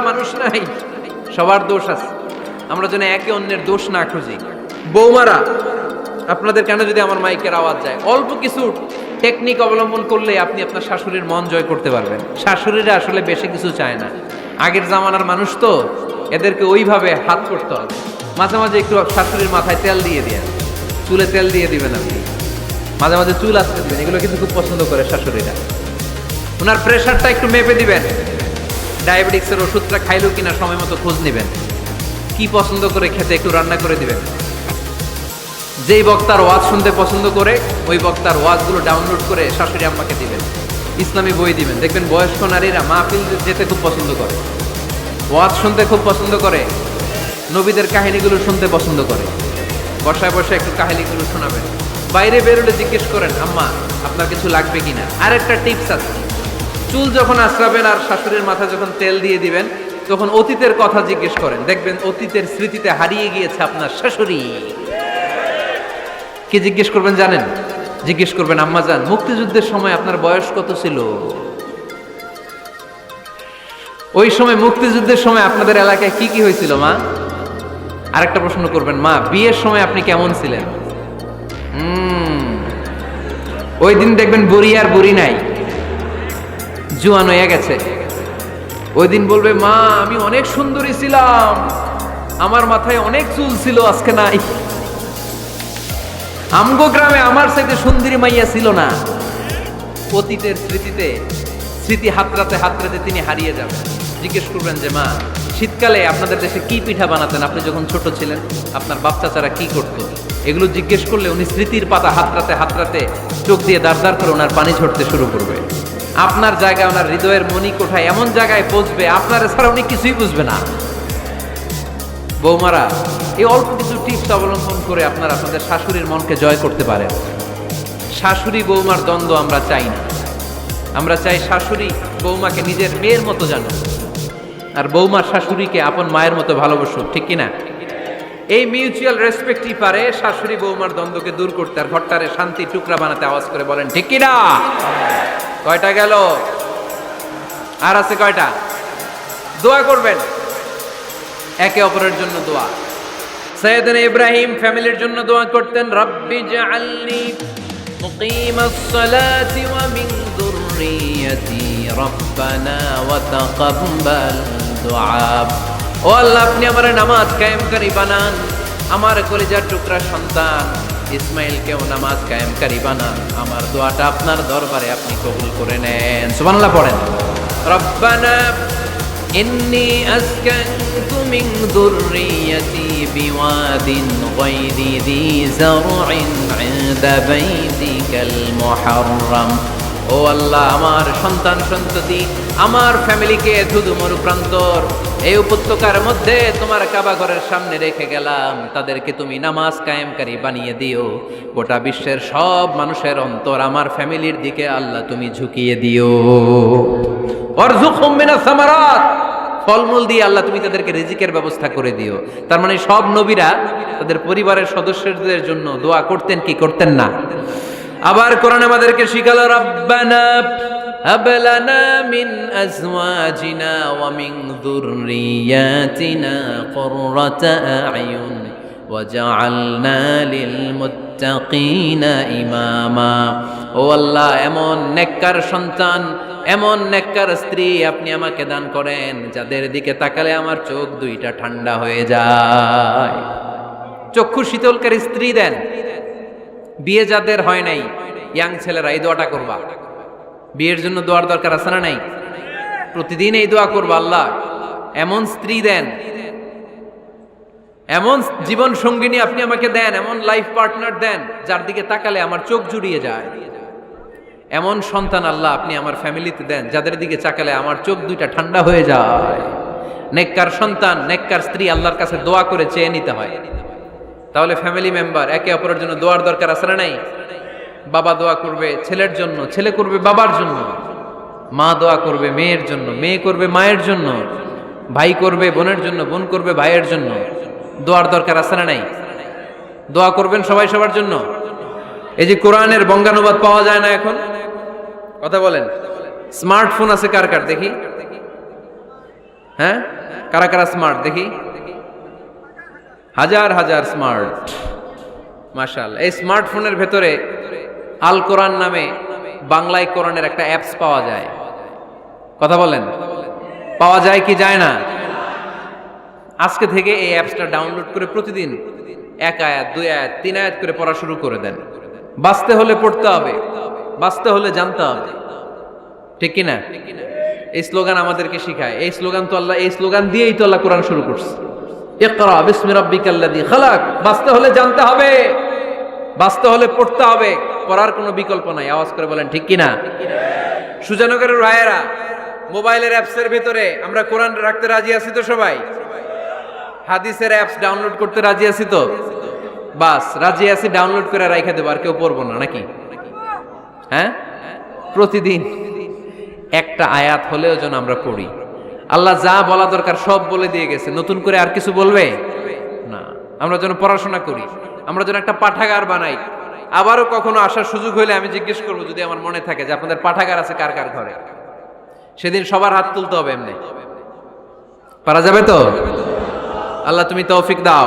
ছাড়া মানুষ নাই, সবার দোষ আছে। আমরা যেন একে অন্যের দোষ না খুঁজি। বৌমারা, আপনাদের কেন যদি আমার মাইকের আওয়াজ যায়? অল্প কিছু টেকনিক অবলম্বন করলে আপনি আপনার শাশুড়ির মন জয় করতে পারবেন। শাশুড়িরা আসলে বেশি কিছু চায় না। আগের জামানার মানুষ তো, এদেরকে ওইভাবে হাত করতে হবে। মাঝে মাঝে একটু শাশুড়ির মাথায় তেল দিয়ে দিয়ে চুলে তেল দিয়ে দিবেন আপনি। মাঝে মাঝে চুল আসতে দিবেন। এগুলো কিন্তু খুব পছন্দ করে শাশুড়িরা। ওনার প্রেশারটা একটু মেপে দিবেন। ডায়াবেটিক্সের ওষুধটা খাইলো কিনা সময় মতো খোঁজ নেবেন। কি পছন্দ করে খেতে একটু রান্না করে দিবেন। যেই বক্তার ওয়াজ শুনতে পছন্দ করে, ওই বক্তার ওয়াজগুলো ডাউনলোড করে শাশুড়ি আম্মাকে দিবেন। ইসলামী বই দিবেন। দেখবেন বয়স্ক নারীরা মাহফিল যেতে খুব পছন্দ করে। ওয়াজ শুনতে খুব পছন্দ করে। নবীদের কাহিনীগুলো শুনতে পছন্দ করে। বসায় বসে একটু কাহিনীগুলো শোনাবেন। বাইরে বেরোলে জিজ্ঞেস করেন, আম্মা, আপনার কিছু লাগবে কিনা? আর একটা টিপস আছে। চুল যখন আশ্রাবেন আর শাশুড়ির মাথা যখন তেল দিয়ে দিবেন, তখন অতীতের কথা জিজ্ঞেস করেন। দেখবেন অতীতের স্মৃতিতে হারিয়ে গিয়েছে আপনার শাশুড়ি। কি জিজ্ঞেস করবেন জানেন? জিজ্ঞেস করবেন, আম্মা যান মুক্তিযুদ্ধের সময় আপনার বয়স কত ছিল? ওই সময়, মুক্তিযুদ্ধের সময় আপনাদের এলাকায় কি কি হয়েছিল, মা? আরেকটা প্রশ্ন করবেন, মা, বিয়ের সময় আপনি কেমন ছিলেন? ওই দিন দেখবেন, বুড়ি আর বুড়ি নাই। জুয়ান হয়ে গেছে। ওই দিন বলবে, মা, আমি অনেক সুন্দরী ছিলাম। আমার মাথায় অনেক চুল ছিল, আজকে নাই। আমগো গ্রামে আমার সাথে সুন্দরী মাইয়া ছিল না। অতীতের স্মৃতিতে, স্মৃতি হাতরাতে হাতরাতে তিনি হারিয়ে যাবেন। জিজ্ঞেস করবেন যে, মা, শীতকালে আপনাদের দেশে কি পিঠা বানাতেন আপনি যখন ছোট ছিলেন? আপনার বাচ্চা চারা কি করতো? এগুলো জিজ্ঞেস করলে উনি স্মৃতির পাতা হাতরাতে হাতরাতে চোখ দিয়ে দাঁড় দাঁড় করে ওনার পানি ঝরতে শুরু করবে। আপনার জায়গায় ওনার হৃদয়ের মনি কোঠায় এমন জায়গায় পৌঁছবে, আপনার ছাড়া উনি কিছুই বুঝবে না। বৌমারা, এই অল্প কিছু টিপস অবলম্বন করে আপনারা আপনাদের শাশুড়ির মনকে জয় করতে পারেন। শাশুড়ি বৌমার দ্বন্দ্ব আমরা চাই না। আমরা চাই শাশুড়ি বৌমাকে নিজের মেয়ের মতো জানো আর বৌমা শাশুড়িকে আপন মায়ের মতো ভালোবাসুক, ঠিক কিনা? এই মিউচুয়াল রেসপেক্টই পারে শাশুড়ি বৌমার দ্বন্দ্বকে দূর করতে, আর ঘরটারে শান্তি টুকরা বানাতে আওয়াজ করে বলেন, ঠিক কিনা? কয়টা গেল? আর আছে কয়টা? দোয়া করবেন। একে অপরের জন্য দোয়া। সৈয়দিন ইব্রাহিম ফ্যামিলির জন্য দোয়া করতেন, রব্বি জাআলনি মুকিমাস সালাতি ওয়া মিন যুররিয়াতি রব্বানা ওয়া তাকাব্বাল দুআ। ও আল্লাহ, আপনি আমার নামাজ কায়েমকারী বানান, আমার কলিজার টুকরা সন্তান। ইসমাইলকেও নামাজ কায়েমকারী বানান আমার দোয়াটা আপনার দরবারে আপনি কবুল করে নেন সুবহানাল্লাহ পড়েন রব্বানা إني أسكنت من ذريتي بواد غير ذي زرع عند بيتك المحرم ও আল্লাহ, আমার সন্তান সন্ততি, আমার ফ্যামিলিকে ধুধু মরুপ্রান্তর। এই উপত্যকার মধ্যে তোমার কাবা ঘরের সামনে রেখে গেলাম। তাদেরকে তুমি নামাজ কায়েমকারী বানিয়ে দিও। গোটা বিশ্বের সব মানুষের অন্তর আমার ফ্যামিলির দিকে আল্লাহ তুমি ঝুঁকিয়ে দিও। সামারাত। ফলমূল দিয়ে আল্লাহ তুমি তাদেরকে রিজিকের ব্যবস্থা করে দিও। তার মানে সব নবীরা তাদের পরিবারের সদস্যদের জন্য দোয়া করতেন কি করতেন না? আবার কোরআন আমাদেরকে শিখালো, রব্বানা হাবলানা মিন আজওয়াজিনা ওয়া মিন যুররিয়াতিনা কুররাতা আয়ুন ওয়াজআলনা লিল মুত্তাকিনা ইমামা। ও আল্লাহ, এমন নেককার সন্তান, এমন নেককার স্ত্রী আপনি আমাকে দান করেন, যাদের দিকে তাকালে আমার চোখ দুইটা ঠান্ডা হয়ে যায়। চক্ষু শীতলকারী স্ত্রী দেন বিয়ে যাদের হয় নাই, ইয়াং ছেলেরা এই দোয়াটা করবা। বিয়ের জন্য দোয়ার দরকার আছে না নাই? প্রতিদিন এই দোয়া করবা আল্লাহ। এমন স্ত্রী দেন। এমন জীবন সঙ্গিনী আপনি আমাকে দেন, এমন লাইফ পার্টনার দেন, যার দিকে তাকালে আমার চোখ জুড়িয়ে যায়। এমন সন্তান আল্লাহ আপনি আমার ফ্যামিলিতে দেন, যাদের দিকে চাকালে আমার চোখ দুইটা ঠান্ডা হয়ে যায়। নেককার সন্তান, নেককার স্ত্রী আল্লাহর কাছে দোয়া করে চেয়ে নিতে হয়। তাহলে ফ্যামিলি মেম্বার একে অপরের জন্য দোয়ার দরকার না নাই? বাবা দোয়া করবে ছেলের জন্য, ছেলে করবে বাবার জন্য, মা দোয়া করবে মেয়ের জন্য, মেয়ে করবে মায়ের জন্য, ভাই করবে বোনের জন্য, বোন করবে ভাইয়ের জন্য। দোয়ার দরকার আছে না নাই? দোয়া করবেন সবাই সবার জন্য? এই যে কোরআনের বঙ্গানুবাদ পাওয়া যায় না এখন? কথা বলেন। স্মার্টফোন আছে কার কার? দেখি। হ্যাঁ? কারা কারা স্মার্ট দেখি। হাজার হাজার স্মার্ট। মাশাল। এই স্মার্টফোনের ভেতরে আল কোরআন নামে বাংলায় কোরআনের একটা অ্যাপস পাওয়া যায়। কথা বলেন? পাওয়া যায় কি যায় না? আজকে থেকে এই অ্যাপসটা ডাউনলোড করে প্রতিদিন এক আয়াত, দুই আয়াত, তিন আয়াত করে পড়া শুরু করে দেন। বাঁচতে হলে পড়তে হবে। বাঁচতে হলে জানতে হবে। ঠিক কি না এই স্লোগান আমাদেরকে শিখায়। এই স্লোগান তো আল্লাহ এই স্লোগান দিয়েই তো আল্লাহ কোরআন শুরু করছে। ইকরা বিসমি রাব্বিকাল্লাযী খালাক। বাঁচতে হলে জানতে হবে। বাঁচতে হলে পড়তে হবে। পড়ার কোনো বিকল্প নাই। আওয়াজ করে বলেন, ঠিক কি না সুজানগরের রায়েরা মোবাইলের অ্যাপসের ভিতরে, আমরা কোরআন রাখতে রাজি আছি তো সবাই? হাদিসের অ্যাপস ডাউনলোড করতে রাজি আছি তো? বাস, রাজি আছি, ডাউনলোড করে রাইখা দেবো। আর কেউ পড়ব না, নাকি? হ্যাঁ? প্রতিদিন একটা আয়াত হলেও যেন আমরা পড়ি। আল্লাহ যা বলা দরকার সব বলে দিয়ে গেছে। নতুন করে আর কিছু বলবে? না। আমরা যেন পড়াশোনা করি, আমরা যেন একটা পাঠাগার বানাই। আবারও কখনো আসার সুযোগ হলে আমি জিজ্ঞেস করব, যদি আমার মনে থাকে যে আপনাদের পাঠাগার আছে কার কার ঘরে? সেদিন সবার হাত তুলতে হবে এমনি। পারা যাবে তো? আল্লাহ তুমি তৌফিক দাও।